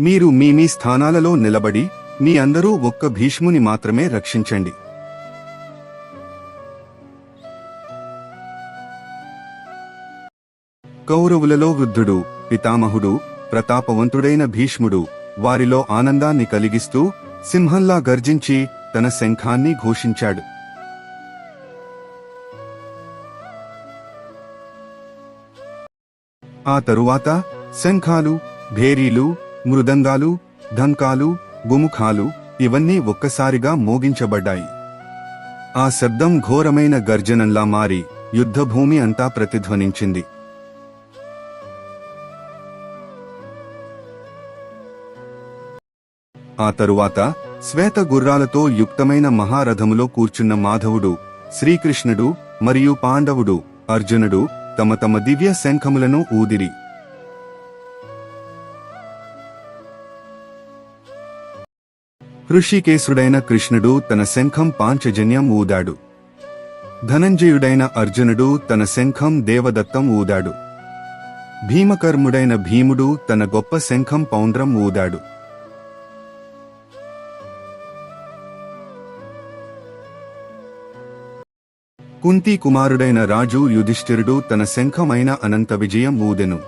మీరు మీ మీ స్థానాలలో నిలబడి మీ అందరూ ఒక్క భీష్ముని మాత్రమే రక్షించండి. కౌరవులలో వృద్ధుడు పితామహుడు ప్రతాపవంతుడైన భీష్ముడు వారిలో ఆనందాన్ని కలిగిస్తూ సింహంలా గర్జించి తన శంఖాన్ని ఘోషించాడు. ఆ తరువాత శంఖాలు భేరీలు మృదంగాలు ఢంకాలు గుముఖాలు ఇవన్నీ ఒక్కసారిగా మోగించబడ్డాయి. ఆ శబ్దం ఘోరమైన గర్జనంలా మారి యుద్ధభూమి అంతా ప్రతిధ్వనించింది. ఆ తరువాత శ్వేత గుర్రాలతో యుక్తమైన మహారథములో కూర్చున్న మాధవుడు శ్రీకృష్ణుడు మరియు పాండవుడు అర్జునుడు తమ తమ దివ్య శంఖములను ఊదిరి. ఋషికేశుడైన కృష్ణుడు తన శంఖం పాంచజన్యం ఊదాడు. ధనంజయుడైన అర్జునుడు తన శంఖం దేవదత్తం ఊదాడు. భీమకర్ముడైన భీముడు తన గొప్ప శంఖం పౌండ్రం ఊదాడు. కుంతి కుమారుడైన రాజు యుధిష్ఠిరుడు తన శంఖమైన అనంత విజయం ఊదెను.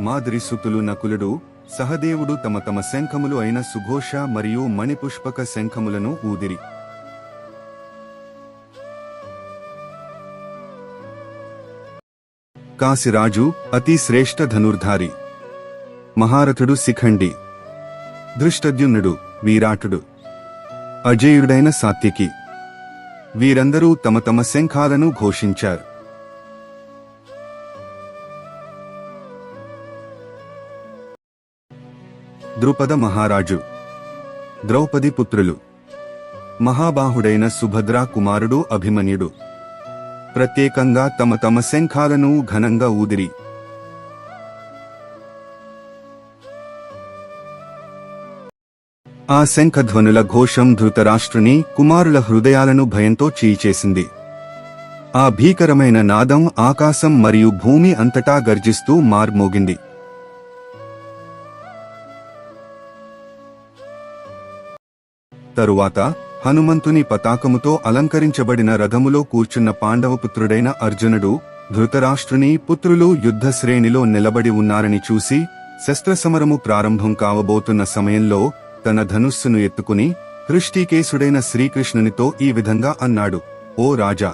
మాద్రిసుతులు నకులుడు సహదేవుడు తమ తమ శంఖములు అయిన సుఘోష మరియు మణిపుష్పక శంఖములను ఊదిరి. కాశిరాజు అతి శ్రేష్ఠ ధనుర్ధారి. మహారథుడు శిఖండి. దృష్టద్యుమ్నుడు వీరాటుడు. అజేయుడైన సాత్యకి. వీరందరూ తమ తమ శంఖాలను ఘోషించారు. ద్రుపద మహారాజు. ద్రౌపది పుత్రులు. మహాబాహుడైన సుభద్రా కుమారుడు అభిమన్యుడు. ప్రత్యేకంగా తమ తమ శంఖాలను ఘనంగా ఊదిరి. ఆ శంఖధ్వనుల ఘోషం ధృతరాష్ట్రుని కుమారుల హృదయాలను భయంతో చీచేసింది ఆ భీకరమైన నాదం ఆకాశం మరియు భూమి అంతటా గర్జిస్తూ మార్మోగింది. తరువాత హనుమంతుని పతాకముతో అలంకరించబడిన రథములో కూర్చున్న పాండవపుత్రుడైన అర్జునుడు ధృతరాష్ట్రుని పుత్రులు యుద్ధ శ్రేణిలో నిలబడి ఉన్నారని చూసి శస్త్రసమరము ప్రారంభం కావబోతున్న సమయంలో తన ధనుస్సును ఎత్తుకుని హృష్టికేశుడైన శ్రీకృష్ణునితో ఈ విధంగా అన్నాడు ఓ రాజా